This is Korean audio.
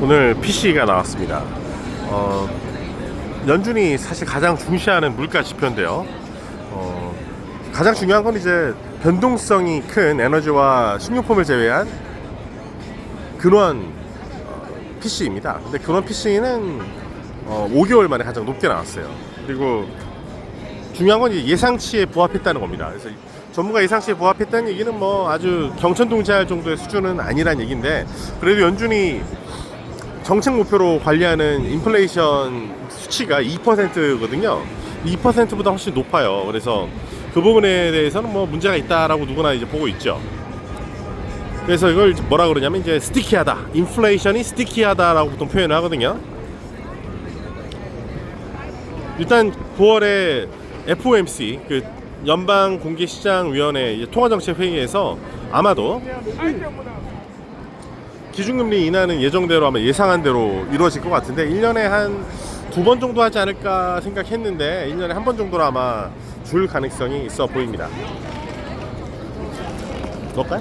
오늘 PC가 나왔습니다. 어, 연준이 사실 가장 중시하는 물가 지표인데요. 어, 가장 중요한 건 이제 변동성이 큰 에너지와 식료품을 제외한 근원 어, PC입니다. 근데 근원 PC는 어, 5개월 만에 가장 높게 나왔어요. 그리고 중요한 건 예상치에 부합했다는 겁니다. 그래서 전문가 예상치에 부합했다는 얘기는 뭐 아주 경천동지할 정도의 수준은 아니란 얘기인데 그래도 연준이 정책 목표로 관리하는 인플레이션 수치가 2%거든요. 2%보다 훨씬 높아요. 그래서 그 부분에 대해서는 뭐 문제가 있다라고 누구나 이제 보고 있죠. 그래서 이걸 뭐라 그러냐면 이제 스티키하다. 인플레이션이 스티키하다라고 보통 표현을 하거든요. 일단 9월에 FOMC 그 연방 공개 시장 위원회 통화 정책 회의에서 아마도 기준금리 인하는 예정대로 아마 예상한 대로 이루어질 것 같은데 1년에 한 두 번 정도 하지 않을까 생각했는데 1년에 한 번 정도로 아마 줄 가능성이 있어 보입니다. 넣을까요?